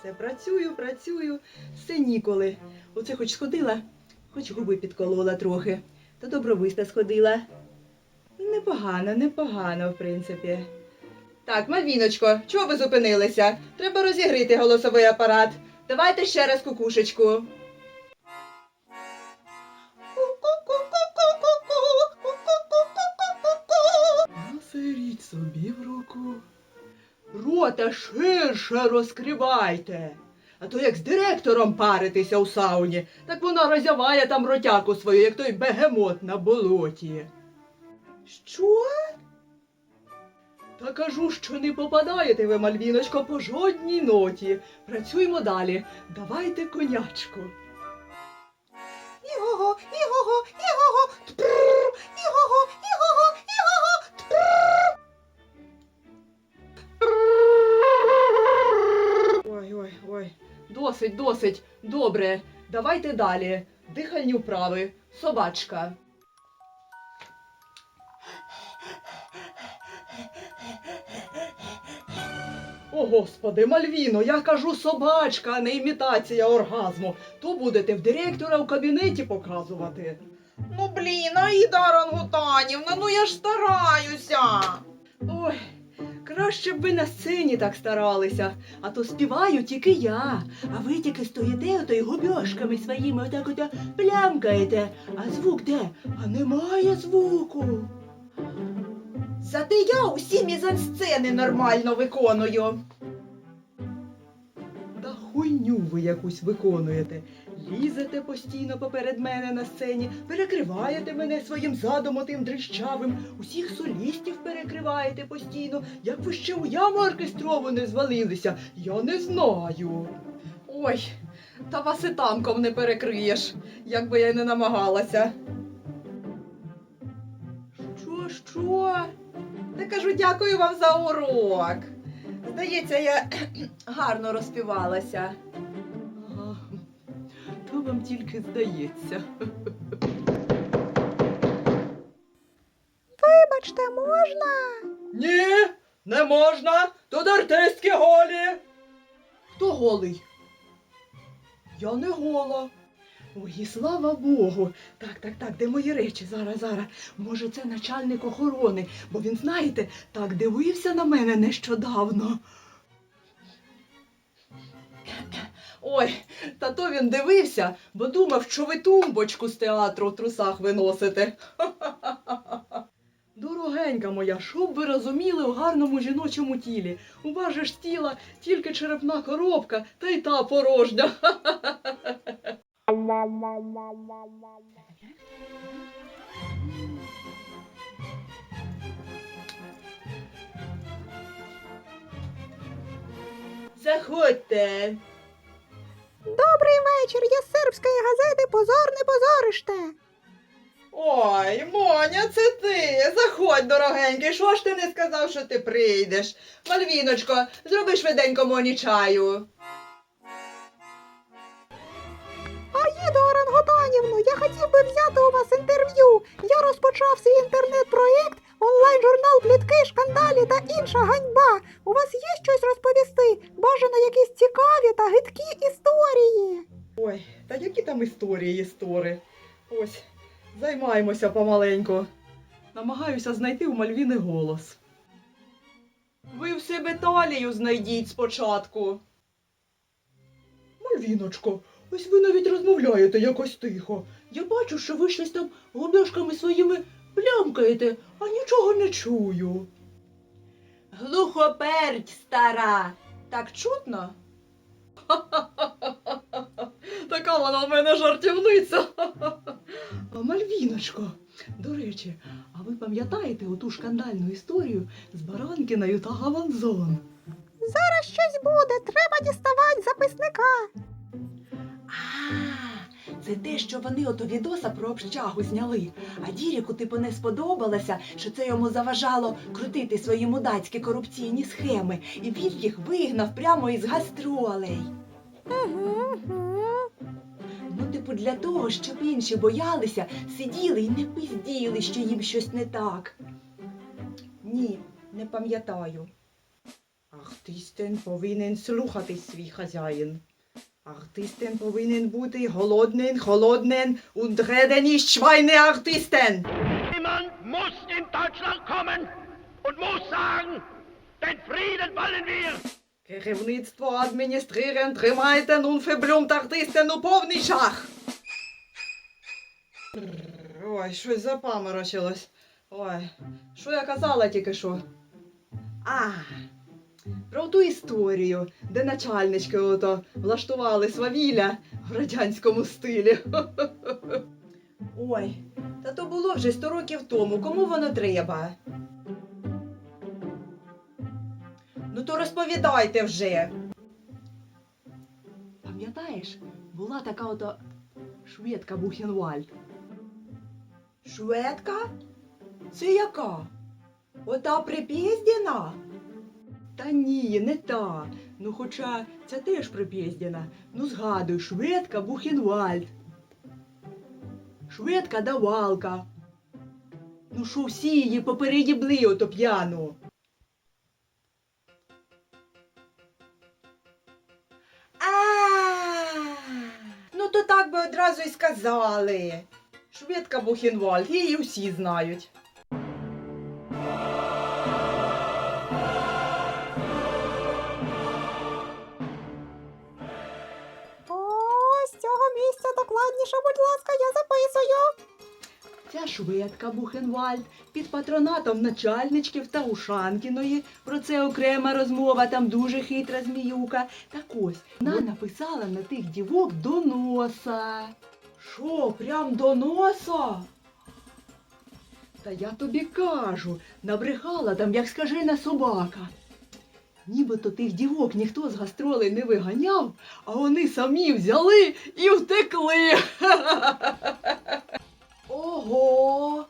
Все працюю, працюю, все ніколи. Оце хоч сходила, хоч губи підколола трохи. Та добровиста сходила. Непогано, непогано, в принципі. Так, Мальвіночко, чого ви зупинилися? Треба розігріти голосовий апарат. Давайте ще раз кукушечку. Насеріть собі в руку. Рота ширше розкривайте. А то як з директором паритися у сауні, так вона роззяває там ротяку свою, як той бегемот на болоті. Що? Та кажу, що не попадаєте ви, Мальвіночко, по жодній ноті. Працюємо далі. Давайте конячку. Іго-го, іго-го, Досить, досить. Добре. Давайте далі. Дихальні вправи. Собачка. О, господи, Мальвіно, я кажу собачка, а не імітація оргазму. То будете в директора в кабінеті показувати. Ну, блін, Аїда Орангутанівна, ну я ж стараюся. Ой, краще б ви на сцені так старалися, а то співаю тільки я, а ви тільки стоїте ото й губьошками своїми отак ото плямкаєте. А звук де? А немає звуку. Зате я усі мізансцени нормально виконую. Та хуйню ви якусь виконуєте. Лізете постійно поперед мене на сцені, перекриваєте мене своїм задом отим дрищавим, усіх солістів перекриваєте постійно. Як ви ще у яму оркестрову не звалилися, я не знаю. Ой, та вас і танком не перекриєш, як би я й не намагалася. Що, що? Та кажу, дякую вам за урок. Здається, я гарно розпівалася. Вам тільки здається. Вибачте, можна? Ні, не можна. Тут артистки голі. Хто голий? Я не гола. Ой, слава Богу. Так, так, так, де мої речі? Зараз, зараз. Може, це начальник охорони, бо він, знаєте, так дивився на мене нещодавно. Ой, та то він дивився, бо думав, що ви тумбочку з театру в трусах виносите. Дорогенька моя, що б ви розуміли у гарному жіночому тілі? У вас тіла тільки черепна коробка, та й та порожня. Заходьте. Вечір, я з сербської газети Позор не позориште. Ой, Моня, це ти. Заходь, дорогенький. Що ж ти не сказав, що ти прийдеш? Мальвіночко, зроби швиденько Моні чаю. Аїда Орангутанівну, я хотів би взяти у вас інтерв'ю. Я розпочав свій інтернет-проєкт, онлайн-журнал Плітки, шкандалі та інша ганьба. У вас є щось розповісти? Бажано якісь цікаві та гидкі історії. Ой, та які там історії, істори. Ось, займаємося помаленьку. Намагаюся знайти у Мальвіни голос. Ви в себе талію знайдіть спочатку. Мальвіночко, ось ви навіть розмовляєте якось тихо. Я бачу, що ви щось там губьошками своїми плямкаєте, а нічого не чую. Глухоперть стара. Так чутно? Така вона в мене жартівниця. А Мальвіночко, до речі, а ви пам'ятаєте оту шкандальну історію з Баранкіною та Гаванзон? Зараз щось буде, треба діставати записника. А, це те, що вони ото відоса про общагу зняли. А Діріку типу не сподобалося, що це йому заважало крутити свої мудацькі корупційні схеми, і він їх вигнав прямо із гастролей. Ну, типу, для того, щоб інші боялися, сиділи і не пизділи, що їм щось не так. Ні, не пам'ятаю. Артистен повинен слухати свій хазяїн. Артистен повинен бути голоднен, холоднен nicht Schweine Artisten. Niemand muss in Deutschland kommen und muss sagen, den Frieden wollen wir. Керівництво адміністрирен тримайте нунфеблюмт артистен у повний шах. Ой, щось запаморочилось. Ой, що я казала тільки що? А, про ту історію, де начальнички ото влаштували свавілля в радянському стилі. Ой, та то було вже сто років тому. Кому воно треба? Ну то розповідайте вже. Пам'ятаєш, була така ото шведка Бухенвальд. Шведка? Це яка? Ота припіздіна? Та ні, не та. Ну, хоча ця теж припіздіна. Ну, згадуй, шведка Бухенвальд. Шведка давалка. Ну, що всі її попередібли ото п'яну. Би одразу й сказали. Швидка Бухенвальд, її всі знають. О, з цього місця докладніше, будь ласка, я записую. Ця шведка Бухенвальд під патронатом начальничків та Ушанкіної. Про це окрема розмова, там дуже хитра зміюка. Так ось, вона написала на тих дівок доноса. Що, прям доноса? Та я тобі кажу, набрехала там, як скажена собака. Нібито тих дівок ніхто з гастролей не виганяв, а вони самі взяли і втекли. Ого!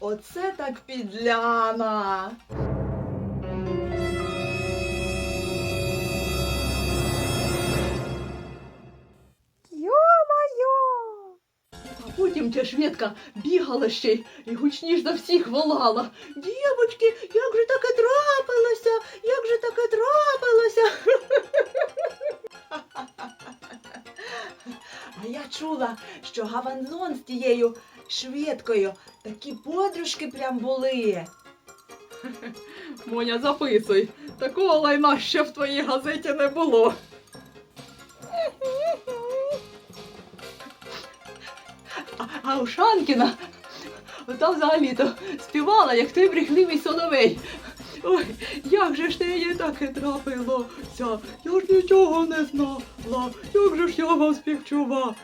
Оце так підляна. Йо-майо! А потім ця шведка бігала ще й і гучніш за всіх волала. Дівочки, як же таке трапилося? Як же таке трапилося? А я чула, що Гаванзон з тією шведкою такі подружки прям були. Моня, записуй, такого лайна ще в твоїй газеті не було. А, а Шанкіна ота взагалі-то співала, як той брехливий соловей. Ой, як же ж те їй таке трапилося? Я ж нічого не знала. Як же ж я вам співчувала?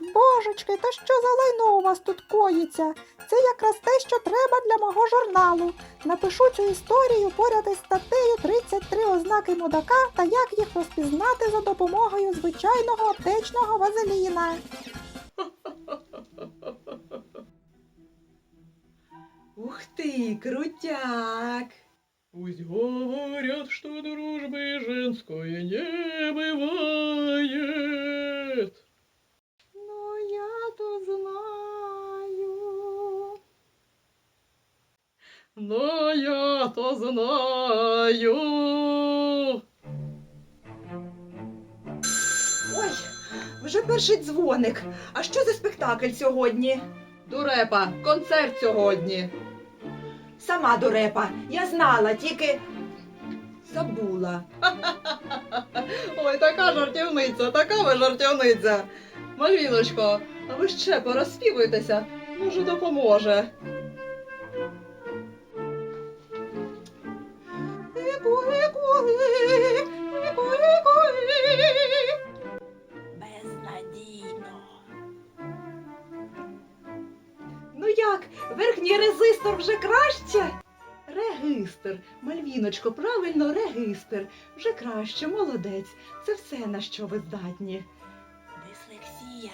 Божечки, та що за лайно у вас тут коїться? Це якраз те, що треба для мого журналу. Напишу цю історію поряд із статтею 33 ознаки мудака та як їх розпізнати за допомогою звичайного аптечного вазеліна. Ух ти, крутяк! Пусть говорят, что дружбы женской не бывает. Но я-то знаю. Но я-то знаю. Ой, вже перший дзвоник. А що за спектакль сьогодні? Дурепа, концерт сьогодні. Сама дурепа, я знала, тільки забула. Ой, така жартівниця, така ви жартівниця. Мальвіночко, а ви ще порозспівуйтеся, може допоможе. Регистр, Мальвіночко, правильно, регистр. Вже краще, молодець. Це все, на що ви здатні. Дислексія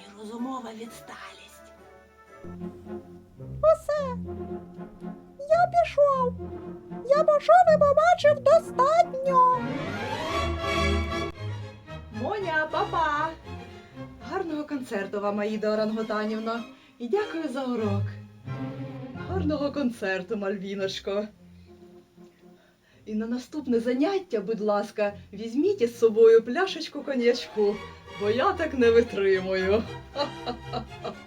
і розумова відсталість. Усе. Я пішов. Я почув і побачив достатньо. Моня, папа! Гарного концерту вам, Аїда Оранготанівна. І дякую за урок. Гарного концерту, Мальвіночко. І на наступне заняття, будь ласка, візьміть із собою пляшечку конячку, бо я так не витримую.